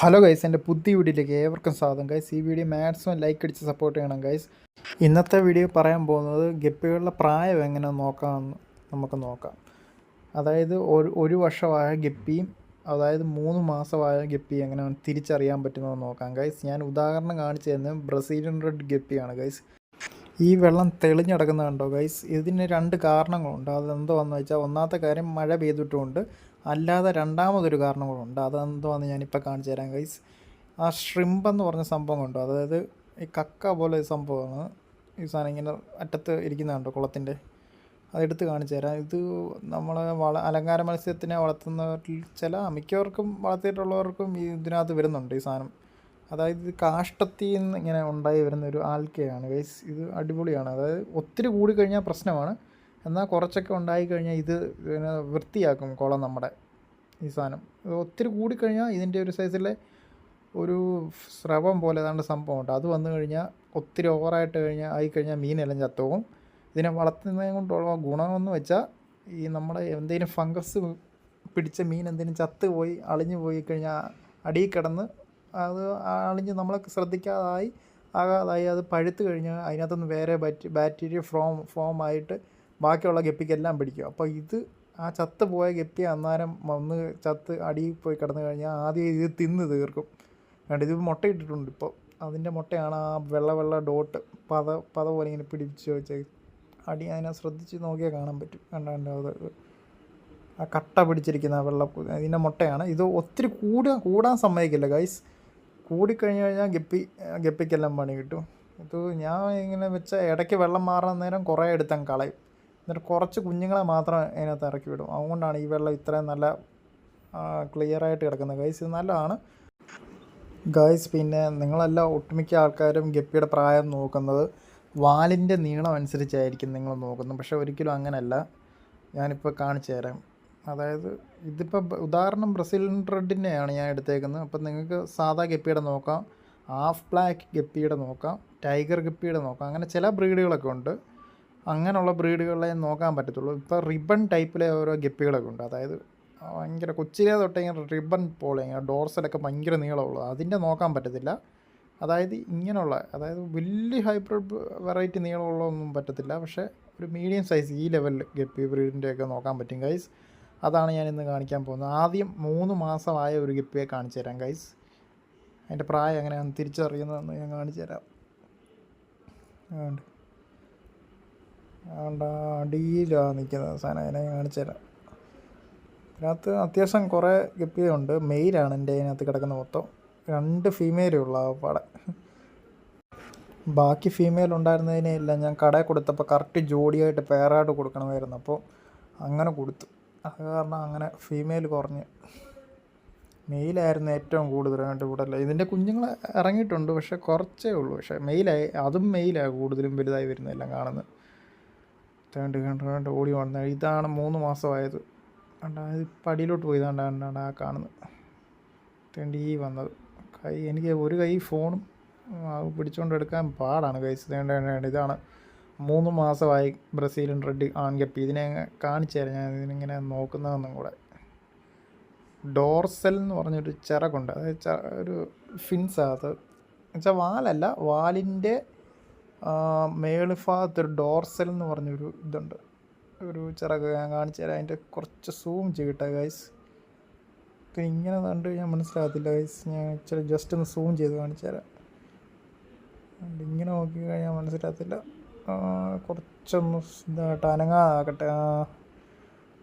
Hello guys എന്റെ പുതിയ വീഡിയോയിലേക്ക് ഏവർക്കും സ്വാഗതം. ഗൈസ് ഈ വീഡിയോ മാക്സിമം ലൈക്ക് അടിച്ച് സപ്പോർട്ട് ചെയ്യണം ഗൈസ് ഇന്നത്തെ വീഡിയോ പറയാൻ പോകുന്നത് ഗപ്പികളുടെ പ്രായം എങ്ങനെ നോക്കാമെന്ന് നമുക്ക് നോക്കാം. അതായത് ഒരു ഒരു വർഷമായ ഗപ്പിയും അതായത് മൂന്ന് മാസമായ ഗപ്പി എങ്ങനെ തിരിച്ചറിയാൻ പറ്റുന്നതെന്ന് നോക്കാം ഗൈസ് ഞാൻ ഉദാഹരണം കാണിച്ചു തരുന്നത് ബ്രസീലിയൻ റെഡ് ഗപ്പിയാണ് ഗൈസ് ഈ വെള്ളം തെളിഞ്ഞടക്കുന്നതുണ്ടോ ഗൈസ് ഇതിന് രണ്ട് കാരണങ്ങളുണ്ട്. അതെന്തോന്ന് വെച്ചാൽ ഒന്നാമത്തെ കാര്യം മഴ പെയ്തിട്ടുമുണ്ട്. അല്ലാതെ രണ്ടാമതൊരു കാരണം കൂടെ ഉണ്ട്. അതെന്തോന്ന് ഞാനിപ്പോൾ കാണിച്ചു തരാം ഗൈസ് ആ ഷ്രിംപ് എന്ന് പറഞ്ഞ സംഭവം കണ്ടോ? അതായത് ഈ കക്ക പോലെ ഒരു സംഭവമാണ്. ഈ സാധനം ഇങ്ങനെ അറ്റത്ത് ഇരിക്കുന്നതുണ്ടോ കുളത്തിന്റെ അതെടുത്ത് കാണിച്ചു തരാം. ഇത് നമ്മൾ വള അലങ്കാര മത്സ്യത്തിനെ വളർത്തുന്നവരിൽ ചില മിക്കവർക്കും വളർത്തിയിട്ടുള്ളവർക്കും ഈ ഇതിനകത്ത് വരുന്നുണ്ട് ഈ സാധനം. അതായത് ഇത് കാഷ്ടത്തിൽ നിന്ന് ഇങ്ങനെ ഉണ്ടായി വരുന്ന ഒരു ആൽക്കയാണ് ഗൈസ് ഇത് അടിപൊളിയാണ്. അതായത് ഒത്തിരി കൂടിക്കഴിഞ്ഞാൽ പ്രശ്നമാണ്. എന്നാൽ കുറച്ചൊക്കെ ഉണ്ടായി കഴിഞ്ഞാൽ ഇത് പിന്നെ വൃത്തിയാക്കും കുളം നമ്മുടെ ഈ സാധനം. ഒത്തിരി കൂടിക്കഴിഞ്ഞാൽ ഇതിന്റെ ഒരു സൈസിലെ ഒരു സ്രവം പോലെ ഏതാണ്ട് സംഭവമുണ്ട് അത് വന്നു കഴിഞ്ഞാൽ ഒത്തിരി ഓവറായിട്ട് കഴിഞ്ഞാൽ ആയിക്കഴിഞ്ഞാൽ മീനെല്ലാം ചത്തുപോകും. ഇതിനെ വളർത്തുന്നതിനെ കൊണ്ടുള്ള ഗുണമെന്ന് വെച്ചാൽ ഈ നമ്മുടെ എന്തെങ്കിലും ഫംഗസ് പിടിച്ച മീൻ എന്തെങ്കിലും ചത്ത് പോയി അളിഞ്ഞു പോയി കഴിഞ്ഞാൽ അടിയിൽ കിടന്ന് അത് അളിഞ്ഞ് നമ്മളെ ശ്രദ്ധിക്കാതായി ആകാതായി അത് പഴുത്ത് കഴിഞ്ഞാൽ അതിനകത്തുനിന്ന് വേറെ ബാക്ടീരിയ ഫ്രോം ഫോം ആയിട്ട് ബാക്കിയുള്ള ഗപ്പിക്കെല്ലാം പിടിക്കും. അപ്പോൾ ഇത് ആ ചത്ത് പോയ ഗപ്പി അന്നേരം വന്ന് ചത്ത് അടിയിൽ പോയി കിടന്നു കഴിഞ്ഞാൽ ആദ്യം ഇത് തിന്ന് തീർക്കും. കണ്ട്? ഇത് മുട്ടയിട്ടിട്ടുണ്ട് ഇപ്പോൾ അതിന്റെ മുട്ടയാണ് ആ വെള്ള വെള്ള ഡോട്ട് പത പത പോലെ ഇങ്ങനെ പിടിച്ച് വെച്ച്. അടി അതിനെ ശ്രദ്ധിച്ച് നോക്കിയാൽ കാണാൻ പറ്റും. കണ്ടാണ്ട് അത് ആ കട്ട പിടിച്ചിരിക്കുന്ന ആ വെള്ള ഇതിന്റെ മുട്ടയാണ്. ഇത് ഒത്തിരി കൂടുക കൂടാൻ സമ്മതിക്കില്ല ഗൈസ് കൂടിക്കഴിഞ്ഞ് കഴിഞ്ഞാൽ ഗപ്പി ഗപ്പിക്കെല്ലാം പണി കിട്ടും. ഇത് ഞാൻ ഇങ്ങനെ വെച്ച ഇടയ്ക്ക് വെള്ളം മാറുന്ന നേരം കുറേ എടുത്തങ്ങ് കളയും. എന്നിട്ട് കുറച്ച് കുഞ്ഞുങ്ങളെ മാത്രം അതിനകത്ത് ഇറക്കി വിടും. അതുകൊണ്ടാണ് ഈ വെള്ളം ഇത്രയും നല്ല ക്ലിയർ ആയിട്ട് കിടക്കുന്നത്. ഗൈസ് ഇത് നല്ലതാണ്. ഗൈസ് പിന്നെ നിങ്ങളെല്ലാം ഒട്ടുമിക്ക ആൾക്കാരും ഗപ്പിയുടെ പ്രായം നോക്കുന്നത് വാലിന്റെ നീളം അനുസരിച്ചായിരിക്കും നിങ്ങൾ നോക്കുന്നത്. പക്ഷേ ഒരിക്കലും അങ്ങനെയല്ല ഞാനിപ്പോൾ കാണിച്ചു തരാം. അതായത് ഇതിപ്പോൾ ഉദാഹരണം ബ്രസീലിയൻ റെഡിനെയാണ് ഞാൻ എടുത്തേക്കുന്നത്. അപ്പം നിങ്ങൾക്ക് സാധാ ഗപ്പിയുടെ നോക്കാം. ഹാഫ് ബ്ലാക്ക് ഗപ്പിയുടെ നോക്കാം. ടൈഗർ ഗപ്പിയുടെ നോക്കാം. അങ്ങനെ ചില ബ്രീഡുകളൊക്കെ ഉണ്ട്. അങ്ങനെയുള്ള ബ്രീഡുകളെ നോക്കാൻ പറ്റത്തുള്ളൂ. ഇപ്പോൾ റിബൺ ടൈപ്പിലെ ഓരോ ഗപ്പികളൊക്കെ ഉണ്ട്. അതായത് ഭയങ്കര കൊച്ചിലേ തൊട്ട് ഇങ്ങനെ റിബൺ പോലെ ഇങ്ങനെ ഡോർസലൊക്കെ ഭയങ്കര നീളമുള്ളത് അതിന്റെ നോക്കാൻ പറ്റത്തില്ല. അതായത് ഇങ്ങനെയുള്ള അതായത് വലിയ ഹൈബ്രിഡ് വെറൈറ്റി നീളമുള്ളതൊന്നും പറ്റത്തില്ല. പക്ഷേ ഒരു മീഡിയം സൈസ് ഈ ലെവലിൽ ഗപ്പി ബ്രീഡിന്റെയൊക്കെ നോക്കാൻ പറ്റും ഗൈസ്. അതാണ് ഞാൻ ഇന്ന് കാണിക്കാൻ പോകുന്നത്. ആദ്യം മൂന്ന് മാസമായ ഒരു ഗപ്പിയെ കാണിച്ചു തരാം ഗൈസ്. അതിന്റെ പ്രായം എങ്ങനെയാണ് തിരിച്ചറിയുന്നതെന്ന് ഞാൻ കാണിച്ചു തരാം. അതുകൊണ്ട് അടിയിലാണ് നിൽക്കുന്നത് സാധനം അതിനെ കാണിച്ചു തരാം. ഇതിനകത്ത് അത്യാവശ്യം കുറേ ഗപ്പിയുണ്ട് മെയിലാണ് എന്റെ അതിനകത്ത് കിടക്കുന്ന മൊത്തം. രണ്ട് ഫീമെയിലേ ഉള്ളൂ ആ പാടെ. ബാക്കി ഫീമെയിൽ ഉണ്ടായിരുന്നതിനെല്ലാം ഞാൻ കടയിൽ കൊടുത്തപ്പോൾ കറക്റ്റ് ജോഡിയായിട്ട് പേറായിട്ട് കൊടുക്കണമായിരുന്നു. അപ്പോൾ അങ്ങനെ കൊടുത്തു. അത് കാരണം അങ്ങനെ ഫീമെയിൽ കുറഞ്ഞ്. മെയിലായിരുന്നു ഏറ്റവും കൂടുതലായിട്ട് കൂടുതൽ ഇതിന്റെ കുഞ്ഞുങ്ങൾ ഇറങ്ങിയിട്ടുണ്ട് പക്ഷേ കുറച്ചേ ഉള്ളൂ. പക്ഷേ മെയിലായി അതും മെയിലാണ് കൂടുതലും വലുതായി വരുന്നതെല്ലാം കാണുന്നത്. കണ്ട് കണ്ട് കണ്ട് ഓടി വന്നത് ഇതാണ് മൂന്ന് മാസമായത്. കണ്ട പടിയിലോട്ട് പോയി. കണ്ടാണ് ആ കാണുന്നത്. തേണ്ടി വന്നത്. കൈ എനിക്ക് ഒരു കൈ ഫോണും പിടിച്ചുകൊണ്ട് എടുക്കാൻ പാടാണ് കൈസ് വേണ്ട ഇതാണ് മൂന്ന് മാസമായി ബ്രസീലിയൻ റെഡ് ആൺകപ്പി ഇതിനെ കാണിച്ചു തരാം. ഞാൻ ഇതിനിങ്ങനെ നോക്കുന്നതെന്നും കൂടെ. ഡോർസൽ എന്ന് പറഞ്ഞൊരു ചിറകുണ്ട്. അതായത് ഒരു ഫിൻസ് അത് എന്നുവെച്ചാൽ വാലല്ല വാലിന്റെ മേളിഭാഗത്ത് ഒരു ഡോർസൽ എന്ന് പറഞ്ഞൊരു ഇതുണ്ട്. ഒരു ചിറക് ഞാൻ കാണിച്ചു തരാം. അതിന്റെ കുറച്ച് സൂം ചെയ്യട്ടെ ഗൈസ് ഇങ്ങനെ കണ്ട് ഞാൻ മനസ്സിലാകത്തില്ല ഗൈസ് ഞാൻ ഇച്ചിരി ജസ്റ്റ് ഒന്ന് സൂം ചെയ്ത് കാണിച്ചു തരാം. ഇങ്ങനെ നോക്കി കഴിഞ്ഞാൽ മനസ്സിലാകത്തില്ല. കുറച്ചൊന്ന് ഇതായിട്ട് അനങ്ങാതാകട്ടെ.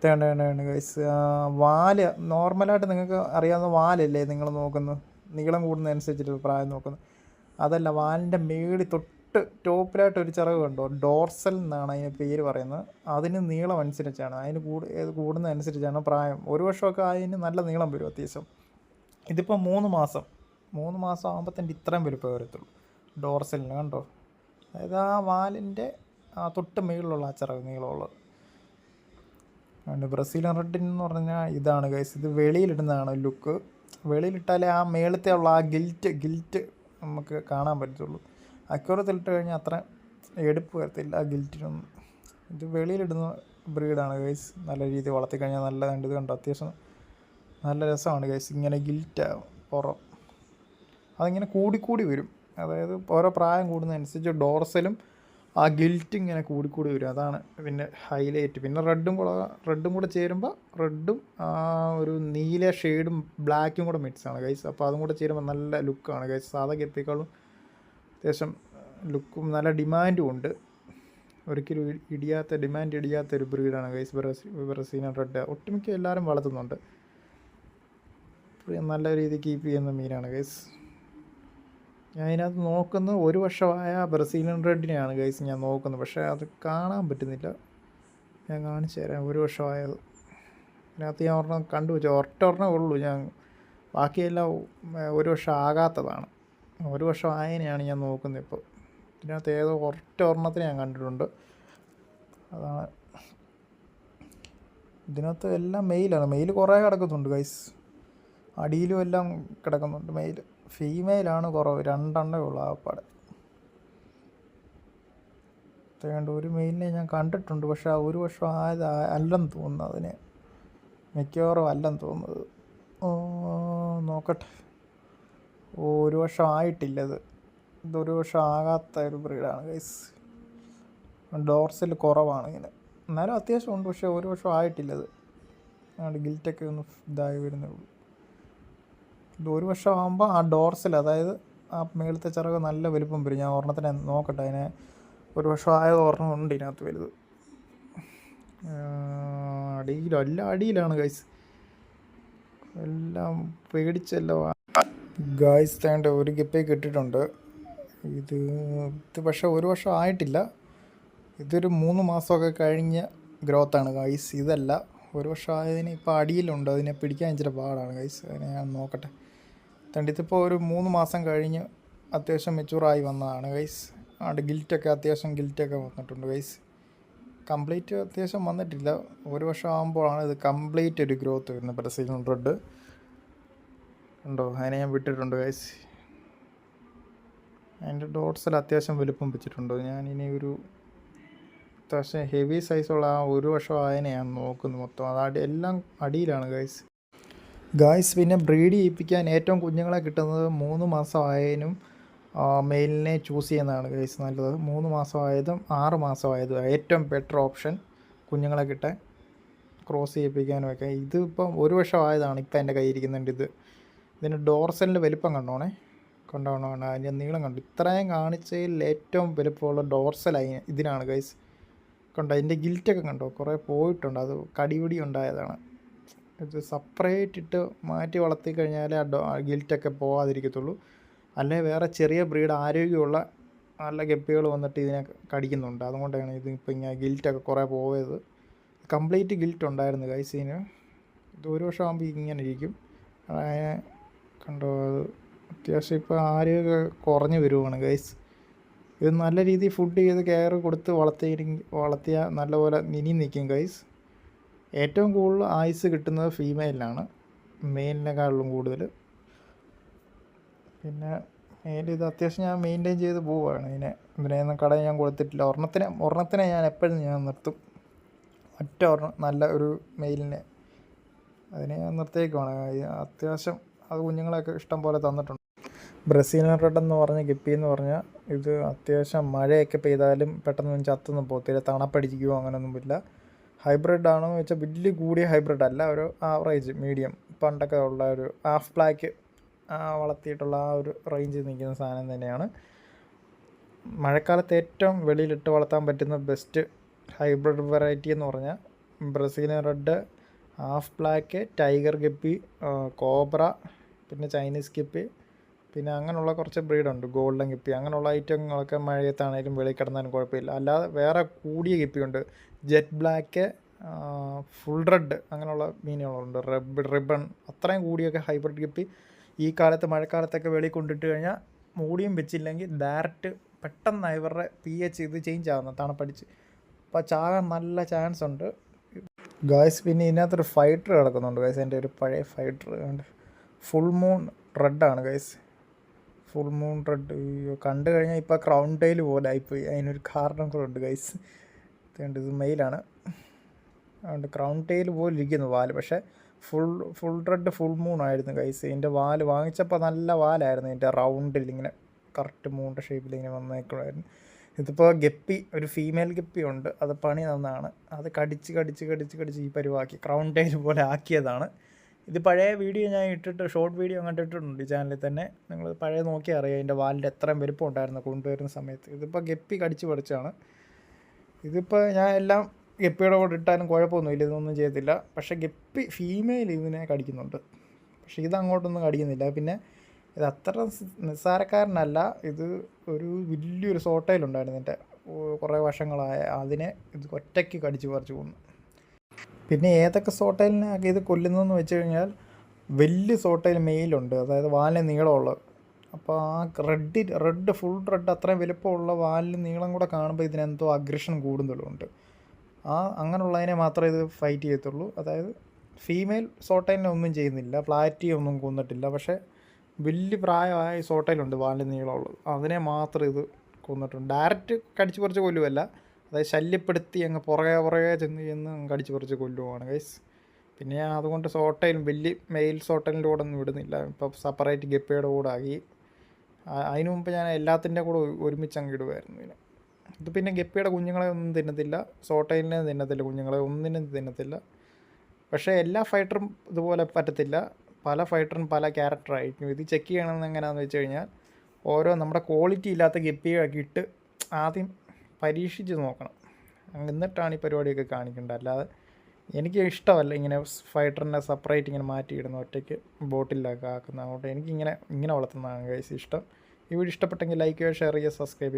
തേണ്ട വേണ്ട ഗൈസ് വാൽ നോർമലായിട്ട് നിങ്ങൾക്ക് അറിയാവുന്ന വാലല്ലേ നിങ്ങൾ നോക്കുന്നത്? നീളം കൂടുന്നതനുസരിച്ചിട്ട് പ്രായം നോക്കുന്നത്. അതല്ല വാലിന്റെ മേളി തൊട്ട് ടോപ്പിലായിട്ട് ഒരു ചിറക് കണ്ടോ? ഡോർസൽ എന്നാണ് അതിന് പേര് പറയുന്നത്. അതിന് നീളം അനുസരിച്ചാണ്. അതിന് കൂട് കൂടുന്നതനുസരിച്ചാണ് പ്രായം. ഒരു വർഷമൊക്കെ അതിന് നല്ല നീളം വരും അത്യാവശ്യം. ഇതിപ്പോൾ മൂന്ന് മാസം. മൂന്ന് മാസം ആകുമ്പോൾ തന്നെ ഇത്രയും വലുപ്പം വരത്തുള്ളൂ. ഡോർസലിന് കണ്ടോ? അതായത് ആ വാലിന്റെ ആ തൊട്ട് മേളിലുള്ള ആ ചിറക് നീളമുള്ളത്. അതുകൊണ്ട് ബ്രസീലിയൻ റെഡിൻ എന്ന് പറഞ്ഞാൽ ഇതാണ് ഗൈസ് ഇത് വെളിയിലിടുന്നതാണ് ലുക്ക്. വെളിയിലിട്ടാലേ ആ മേളത്തെ ഉള്ള ആ ഗിൽറ്റ് ഗിൽറ്റ് നമുക്ക് കാണാൻ പറ്റത്തുള്ളൂ. അക്യൂറത്തിലിട്ട് കഴിഞ്ഞാൽ അത്ര എടുപ്പ് വരത്തില്ല ആ ഗിൽറ്റിനൊന്നും ഇത് വെളിയിലിടുന്ന ബ്രീഡാണ് ഗൈസ് നല്ല രീതിയിൽ വളർത്തി കഴിഞ്ഞാൽ നല്ല കണ്ടത് കണ്ടു? അത്യാവശ്യം നല്ല രസമാണ് ഗൈസ് ഇങ്ങനെ ഗിൽറ്റാകും പുറം. അതിങ്ങനെ കൂടിക്കൂടി വരും. അതായത് ഓരോ പ്രായം കൂടുന്നതനുസരിച്ച് ഡോർസലും ആ ഗിൽറ്റ് ഇങ്ങനെ കൂടിക്കൂടി വരും. അതാണ് പിന്നെ ഹൈലൈറ്റ് പിന്നെ റെഡും കൂടെ റെഡും കൂടെ ചേരുമ്പോൾ റെഡും ഒരു നീല ഷെയ്ഡും ബ്ലാക്കും കൂടെ മിക്സ് ആണ് ഗൈസ് അപ്പോൾ അതും കൂടെ ചേരുമ്പോൾ നല്ല ലുക്കാണ് ഗൈസ് സാധാ ഗപ്പിക്കാളും അത്യാവശ്യം ലുക്കും നല്ല ഡിമാൻഡും ഉണ്ട്. ഒരിക്കലും ഇടിയാത്ത ഡിമാൻഡ് ഇടിയാത്ത ഒരു ബ്രീഡാണ് ഗൈസ് ബ്രസീ ബ്രസീന റെഡ് ഒട്ടുമിക്ക എല്ലാവരും വളർത്തുന്നുണ്ട്. നല്ല രീതിയിൽ കീപ്പ് ചെയ്യുന്ന മീനാണ് ഗൈസ് അതിനകത്ത് നോക്കുന്നത് ഒരു വർഷമായ ബ്രസീലിയൻ റെഡിനെയാണ് ഗൈസ് ഞാൻ നോക്കുന്നത്. പക്ഷേ അത് കാണാൻ പറ്റുന്നില്ല. ഞാൻ കാണിച്ചു തരാം. ഒരു വർഷമായത് അതിനകത്ത് ഞാൻ ഒരെണ്ണം കണ്ടു. വെച്ചു ഒറ്റ ഒരെണ്ണേ ഉള്ളൂ. ഞാൻ ബാക്കിയെല്ലാം ഒരു വർഷം ആകാത്തതാണ്. ഒരു വർഷം ആയതിനെയാണ് ഞാൻ നോക്കുന്നത് ഇപ്പോൾ. ഇതിനകത്ത് ഏതോ ഒറ്റ ഒരെണ്ണത്തിന് ഞാൻ കണ്ടിട്ടുണ്ട്. അതാണ്. ഇതിനകത്ത് എല്ലാം മെയിലാണ് മെയിൽ കുറേ കിടക്കുന്നുണ്ട് ഗൈസ് അടിയിലും എല്ലാം കിടക്കുന്നുണ്ട് മെയിൽ ഫീമെയിലാണ് കുറവ്. രണ്ടെണ്ണേ ഉള്ളൂ ആപ്പാടെ വേണ്ട ഒരു മെയിലിനെ ഞാൻ കണ്ടിട്ടുണ്ട്. പക്ഷെ ആ ഒരു വർഷം ആയത് അല്ലെന്ന് തോന്നുന്നു അതിന്. മിക്കവാറും അല്ലെന്ന് തോന്നുന്നത്. നോക്കട്ടെ. ഒരു വർഷം ആയിട്ടില്ലത് ഇതൊരു വർഷം ആകാത്ത ഒരു ബ്രീഡാണ് ഗൈസ് ഡോർസിൽ കുറവാണ് ഇങ്ങനെ. എന്നാലും അത്യാവശ്യം ഉണ്ട്. പക്ഷേ ഒരു വർഷം ആയിട്ടില്ലത് അതുകൊണ്ട് ഗിൽറ്റൊക്കെ ഒന്ന് ഇതായി വരുന്നേ ഉള്ളൂ. വർഷം ആകുമ്പോൾ ആ ഡോർസിൽ അതായത് ആ മേളത്തെ ചിറക് നല്ല വലുപ്പം വരും ഞാൻ ഒരെണ്ണത്തിനെ നോക്കട്ടെ അതിനെ ഒരു വർഷം ആയത് ഒരെണ്ണം ഉണ്ട് ഇതിനകത്ത് വലുത്. അടിയിലോ എല്ലാം അടിയിലാണ് ഗൈസ് എല്ലാം പേടിച്ചല്ലോ. ഗായ്സ് തേണ്ട ഒരു ഗപ്പേ കിട്ടിയിട്ടുണ്ട്. ഇത് ഇത് പക്ഷേ ഒരു വർഷം ആയിട്ടില്ല. ഇതൊരു മൂന്ന് മാസമൊക്കെ കഴിഞ്ഞ ഗ്രോത്താണ് ഗൈസ് ഇതല്ല ഒരു വർഷം ആയതിന് ഇപ്പോൾ അടിയിലുണ്ട്. അതിനെ പിടിക്കാൻ ഇച്ചിരി പാടാണ് ഗൈസ് അതിനെ ഞാൻ നോക്കട്ടെ. തണ്ടിത്തിപ്പോൾ ഒരു മൂന്ന് മാസം കഴിഞ്ഞ് അത്യാവശ്യം മെച്ചൂറായി വന്നതാണ് ഗൈസ് അവിടെ ഗിൽറ്റൊക്കെ അത്യാവശ്യം ഗിൽറ്റൊക്കെ വന്നിട്ടുണ്ട് ഗൈസ് കംപ്ലീറ്റ് അത്യാവശ്യം വന്നിട്ടില്ല. ഒരു വർഷം ആകുമ്പോഴാണ് ഇത് കംപ്ലീറ്റ് ഒരു ഗ്രോത്ത് വരുന്നത്. ബ്രസീലിയൻ റെഡ് ഉണ്ടോ? അതിനെ ഞാൻ വിട്ടിട്ടുണ്ട് ഗൈസ് അതിന്റെ ഡോട്ട്സിൽ അത്യാവശ്യം വലുപ്പം വെച്ചിട്ടുണ്ട്. ഞാൻ ഇനി ഒരു അത്യാവശ്യം ഹെവി സൈസുള്ള ആ ഒരു വർഷം ആയതിനെ ഞാൻ നോക്കുന്നു മൊത്തം. അത് അടി എല്ലാം അടിയിലാണ് ഗൈസ് ഗായ്സ് പിന്നെ ബ്രീഡ് ചെയ്യിപ്പിക്കാൻ ഏറ്റവും കുഞ്ഞുങ്ങളെ കിട്ടുന്നത് മൂന്ന് മാസമായതിനും മെയിലിനെ ചൂസ് ചെയ്യുന്നതാണ് ഗൈസ് നല്ലത്. മൂന്ന് മാസമായതും ആറ് മാസമായതും ഏറ്റവും ബെറ്റർ ഓപ്ഷൻ കുഞ്ഞുങ്ങളെ കിട്ടാൻ ക്രോസ് ചെയ്യിപ്പിക്കാനും ഒക്കെ ഇതിപ്പം ഒരു വർഷം ആയതാണ് ഇപ്പം എന്റെ കയ്യിൽ ഇരിക്കുന്നുണ്ട് ഇത്. ഇതിന് ഡോർസലിന്റെ വലിപ്പം കണ്ടോണേ? കണ്ടോ കണ്ടോ കണ്ടോ അതിന്റെ നീളം കണ്ടു? ഇത്രയും കാണിച്ചതിൽ ഏറ്റവും വലിപ്പമുള്ള അതിന് ഇതിനാണ് ഗൈസ് കണ്ടോ? അതിന്റെ ഗിൽറ്റൊക്കെ കണ്ടോ? കുറേ പോയിട്ടുണ്ട്. അത് കടിപിടി ഉണ്ടായതാണ്. ഇത് സെപ്പറേറ്റ് ഇട്ട് മാറ്റി വളർത്തി കഴിഞ്ഞാലേ ആ ഗിൽറ്റൊക്കെ പോകാതിരിക്കത്തുള്ളൂ അല്ലെങ്കിൽ വേറെ ചെറിയ ബ്രീഡ് ആരോഗ്യമുള്ള നല്ല ഗപ്പികൾ വന്നിട്ട് ഇതിനെ കടിക്കുന്നുണ്ട്. അതുകൊണ്ടാണ് ഇത് ഇപ്പം ഇങ്ങനെ ഗിൽറ്റൊക്കെ കുറേ പോയത്. കംപ്ലീറ്റ് ഗിൽറ്റ് ഉണ്ടായിരുന്നു കൈസീന് ഇത് ഒരു വർഷം ആകുമ്പോൾ ഇങ്ങനെ ഇരിക്കും. അതിനെ കണ്ടോ അത് അത്യാവശ്യം ഇപ്പോൾ ആരോഗ്യമൊക്കെ കുറഞ്ഞു വരുവാണ് ഗൈസ് ഇത് നല്ല രീതിയിൽ ഫുഡ് ചെയ്ത് കെയർ കൊടുത്ത് വളർത്തി വളർത്തിയാൽ നല്ലപോലെ നിനി നിൽക്കും ഗൈസ് ഏറ്റവും കൂടുതൽ ആയുസ് കിട്ടുന്നത് ഫീമെയിലിനാണ് മെയിലിനെക്കാളും കൂടുതൽ. പിന്നെ മെയിൽ ഇത് അത്യാവശ്യം ഞാൻ മെയിന്റെയിൻ ചെയ്ത് പോവുകയാണ് ഇതിനെ ഇതിനെയൊന്നും കടയിൽ ഞാൻ കൊടുത്തിട്ടില്ല. ഒരെണ്ണത്തിനെ ഒരെണ്ണത്തിനെ ഞാൻ എപ്പോഴും ഞാൻ നിർത്തും. ഒറ്റ ഒരെണ്ണം നല്ല ഒരു മെയിലിനെ അതിനെ ഞാൻ നിർത്തിയേക്കുവാണ്. അത്യാവശ്യം അത് കുഞ്ഞുങ്ങളെയൊക്കെ ഇഷ്ടം പോലെ തന്നിട്ടുണ്ട്. ബ്രസീലിയൻ റെഡ് എന്ന് പറഞ്ഞ ഗിപ്പി എന്ന് പറഞ്ഞാൽ ഇത് അത്യാവശ്യം മഴയൊക്കെ പെയ്താലും പെട്ടെന്ന് ചത്തൊന്നും പോകത്തില്ല. തണുപ്പടിക്കുകയോ അങ്ങനെയൊന്നുമില്ല ഹൈബ്രിഡ് ആണോ എന്ന് വെച്ചാൽ വലിയ കൂടിയ ഹൈബ്രിഡ് അല്ല ഒരു ആവറേജ് മീഡിയം. പണ്ടൊക്കെ ഉള്ള ഒരു ഹാഫ് ബ്ലാക്ക് വളർത്തിയിട്ടുള്ള ആ ഒരു റേഞ്ചിൽ നിൽക്കുന്ന സാധനം തന്നെയാണ്. മഴക്കാലത്ത് ഏറ്റവും വെളിയിലിട്ട് വളർത്താൻ പറ്റുന്ന ബെസ്റ്റ് ഹൈബ്രിഡ് വെറൈറ്റി എന്ന് പറഞ്ഞാൽ Brazilian red half black tiger guppy cobra പിന്നെ ചൈനീസ് ഗപ്പി പിന്നെ അങ്ങനെയുള്ള കുറച്ച് ബ്രീഡുണ്ട് ഗോൾഡൻ ഗിപ്പി അങ്ങനെയുള്ള ഐറ്റങ്ങളൊക്കെ മഴയത്താണേലും വെളിയിൽ കിടന്നാലും കുഴപ്പമില്ല. അല്ലാതെ വേറെ കൂടിയ കിപ്പിയുണ്ട്. ജെറ്റ് ബ്ലാക്ക് ഫുൾ റെഡ് അങ്ങനെയുള്ള മീനുകളുണ്ട്. റെബ് റിബൺ അത്രയും കൂടിയൊക്കെ ഹൈബ്രിഡ് ഗപ്പി ഈ കാലത്ത് മഴക്കാലത്തൊക്കെ വെളിയിൽ കൊണ്ടിട്ട് കഴിഞ്ഞാൽ മൂടിയും വെച്ചില്ലെങ്കിൽ ഡയറക്റ്റ് പെട്ടെന്ന് ഇവരുടെ പി എച്ച് ഇത് ചേഞ്ച് ആകുന്ന തണുപ്പടിച്ച്. അപ്പോൾ ചാകാൻ നല്ല ചാൻസ് ഉണ്ട്. ഗായ്സ് പിന്നെ ഇതിനകത്തൊരു ഫൈറ്റർ കിടക്കുന്നുണ്ട്. ഗൈസ് എന്റെ ഒരു പഴയ ഫൈറ്റർ ഫുൾ മൂൺ റെഡാണ് ഗൈസ് ഫുൾ മൂൺ റെഡ് കണ്ടു കഴിഞ്ഞാൽ ഇപ്പോൾ ക്രൗൺ ടൈൽ പോലെ ആയിപ്പോയി. അതിനൊരു കാരണം കൂടെ ഉണ്ട് ഗൈസ് ഇത് മെയിലാണ് അതുകൊണ്ട് ക്രൗൺ ടൈൽ പോലെ ഇരിക്കുന്നു വാൽ. പക്ഷേ full full red full moon ആയിരുന്നു ഗൈസ് ഇതിന്റെ വാൽ വാങ്ങിച്ചപ്പോൾ നല്ല വാലായിരുന്നു. ഇതിന്റെ റൗണ്ടിൽ ഇങ്ങനെ കറക്റ്റ് മൂണിന്റെ ഷേപ്പിൽ ഇങ്ങനെ വന്നേക്കുമായിരുന്നു ഇതിപ്പോൾ ഗപ്പി ഒരു ഫീമെയിൽ ഗപ്പി ഉണ്ട്. അത് പണി നന്നാണ് അത് കടിച്ച് കടിച്ച് കടിച്ച് കടിച്ച് ഈ പരിവാക്കി ക്രൗൺ ടൈൽ പോലെ ആക്കിയതാണ്. ഇത് പഴയ വീഡിയോ ഞാൻ ഇട്ടിട്ട് ഷോർട്ട് വീഡിയോ കണ്ടിട്ടുണ്ട് ഈ ചാനലിൽ തന്നെ. നിങ്ങൾ പഴയ നോക്കി അറിയാം അതിന്റെ വാലിന്റെ എത്രയും വലുപ്പം ഉണ്ടായിരുന്നു കൊണ്ടുവരുന്ന സമയത്ത്. ഇതിപ്പോൾ ഗപ്പി കടിച്ച് പറിച്ചാണ്. ഇതിപ്പോൾ ഞാൻ എല്ലാം ഗപ്പിയുടെ കൂടെ ഇട്ടാലും കുഴപ്പമൊന്നുമില്ല ഇതൊന്നും ചെയ്തില്ല പക്ഷേ ഗപ്പി ഫീമെയിൽ ഇതിനെ കടിക്കുന്നുണ്ട്. പക്ഷേ ഇത് അങ്ങോട്ടൊന്നും കടിക്കുന്നില്ല. പിന്നെ ഇത് അത്ര നിസ്സാരക്കാരനല്ല. ഇത് ഒരു വലിയൊരു സോട്ടയിലുണ്ടായിരുന്നു എന്റെ കുറേ വർഷങ്ങളായ അതിനെ ഇത് ഒറ്റയ്ക്ക് കടിച്ച് പറിച്ചു കൊന്നു. പിന്നെ ഏതൊക്കെ സോട്ടയിലിനൊക്കെ ഇത് കൊല്ലുന്നതെന്ന് വെച്ച് കഴിഞ്ഞാൽ വലിയ സോട്ടയിൽ മെയിലുണ്ട്. അതായത് വാലിന് നീളമുള്ളത് അപ്പോൾ ആ റെഡ് റെഡ് ഫുൾ റെഡ് അത്രയും വലുപ്പമുള്ള വാലിന് നീളം കൂടെ കാണുമ്പോൾ ഇതിനെന്തോ അഗ്രഷൻ കൂടുതലുണ്ട്. ആ അങ്ങനെയുള്ളതിനെ മാത്രമേ ഇത് ഫൈറ്റ് ചെയ്യത്തുള്ളൂ. അതായത് ഫീമെയിൽ സോട്ടൈലിനെ ഒന്നും ചെയ്യുന്നില്ല. പ്ലാറ്റി ഒന്നും കൊന്നിട്ടില്ല. പക്ഷേ വലിയ പ്രായമായ സോട്ടയിലുണ്ട് വാലിന് നീളമുള്ളത്. അതിനെ മാത്രം ഇത് കൊന്നിട്ടുണ്ട്. ഡയറക്റ്റ് കടിച്ചു പറിച്ച് കൊല്ലുമല്ല അതായത് ശല്യപ്പെടുത്തി അങ്ങ് പുറകെ പുറകെ ചെന്ന് ചെന്ന് കടിച്ചു പറിച്ച് കൊല്ലുവാണ് ഗൈസ് പിന്നെ ഞാൻ അതുകൊണ്ട് സോട്ടയിലും വലിയ മെയിൽ സോട്ടലിന്റെ ഒന്നും വിടുന്നില്ല. ഇപ്പോൾ സെപ്പറേറ്റ് ഗപ്പയുടെ കൂടെ ആക്കി. അതിന് മുമ്പ് ഞാൻ എല്ലാത്തിന്റെ കൂടെ ഒരുമിച്ച് അങ്ങ് ഇടുമായിരുന്നു ഇതിനെ. ഇത് പിന്നെ ഗപ്പിയുടെ കുഞ്ഞുങ്ങളെ ഒന്നും തിന്നത്തില്ല. സോട്ടയിലിനെ തിന്നത്തില്ല കുഞ്ഞുങ്ങളെ ഒന്നിനും തിന്നത്തില്ല. പക്ഷേ എല്ലാ ഫൈറ്ററും ഇതുപോലെ പറ്റത്തില്ല. പല ഫൈറ്ററും പല ക്യാരക്ടറായിരിക്കും ഇത് ചെക്ക് ചെയ്യണമെന്ന് എങ്ങനെയാണെന്ന് വെച്ച് കഴിഞ്ഞാൽ ഓരോ നമ്മുടെ ക്വാളിറ്റി ഇല്ലാത്ത ഗപ്പിയൊക്കെ ഇട്ട് ആദ്യം പരീക്ഷിച്ച് നോക്കണം. എന്നിട്ടാണ് ഈ പരിപാടിയൊക്കെ കാണിക്കേണ്ടത്. അല്ലാതെ എനിക്ക് ഇഷ്ടമല്ല ഇങ്ങനെ ഫൈറ്ററിനെ സെപ്പറേറ്റ് ഇങ്ങനെ മാറ്റിയിടുന്ന ഒറ്റയ്ക്ക് ബോട്ടിലൊക്കെ ആക്കുന്ന. അതുകൊണ്ട് എനിക്കിങ്ങനെ ഇങ്ങനെ വളർത്തുന്നതാണ് ഗൈസ് ഇഷ്ടം. ഈ വീഡിയോ ഇഷ്ടപ്പെട്ടെങ്കിൽ ലൈക്ക് ചെയ്യുക ഷെയർ ചെയ്യുക സബ്സ്ക്രൈബ് ചെയ്യുക.